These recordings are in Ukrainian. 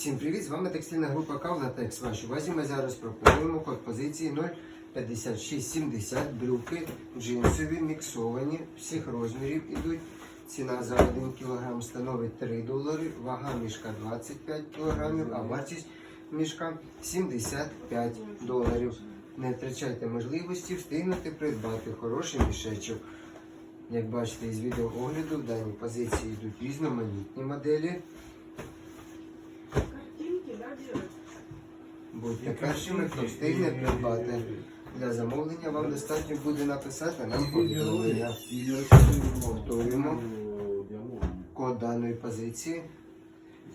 Всім привіт! З вами текстильна група Кавлатекс. Вашій увазі ми зараз пропонуємо код позиції 05670 брюки джинсові, міксовані, всіх розмірів ідуть. Ціна за 1 кг становить 3 долари, вага мішка 25 кг, а вартість мішка 75 доларів. Не втрачайте можливості встигнути придбати хороший мішечок. Як бачите із відеоогляду, в даній позиції йдуть різноманітні моделі. Будьте першими, хто встигне придбати. Для замовлення вам достатньо буде написати нам повідомлення. Повторюємо код даної позиції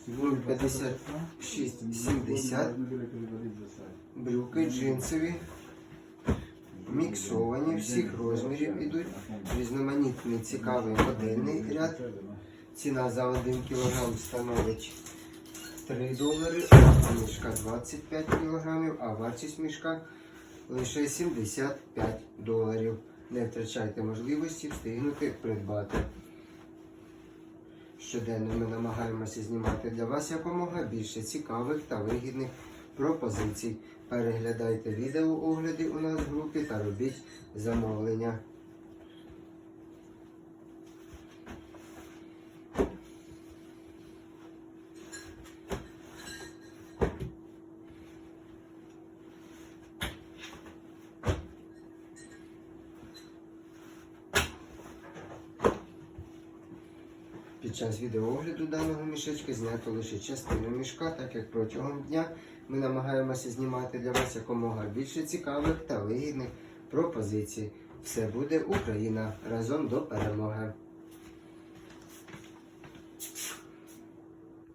05670 брюки джинсові, міксовані, всіх розмірів ідуть, різноманітний цікавий модельний ряд. Ціна за 1 кг становить 3 долари, мішка 25 кг, а вартість мішка лише 75 доларів. Не втрачайте можливості встигнути придбати. Щоденно ми намагаємося знімати для вас якомога більше цікавих та вигідних пропозицій. Переглядайте відеоогляди у нас в групі та робіть замовлення. Під час відеоогляду даного мішечка знято лише частину мішка, так як протягом дня ми намагаємося знімати для вас якомога більше цікавих та вигідних пропозицій. Все буде Україна разом до перемоги.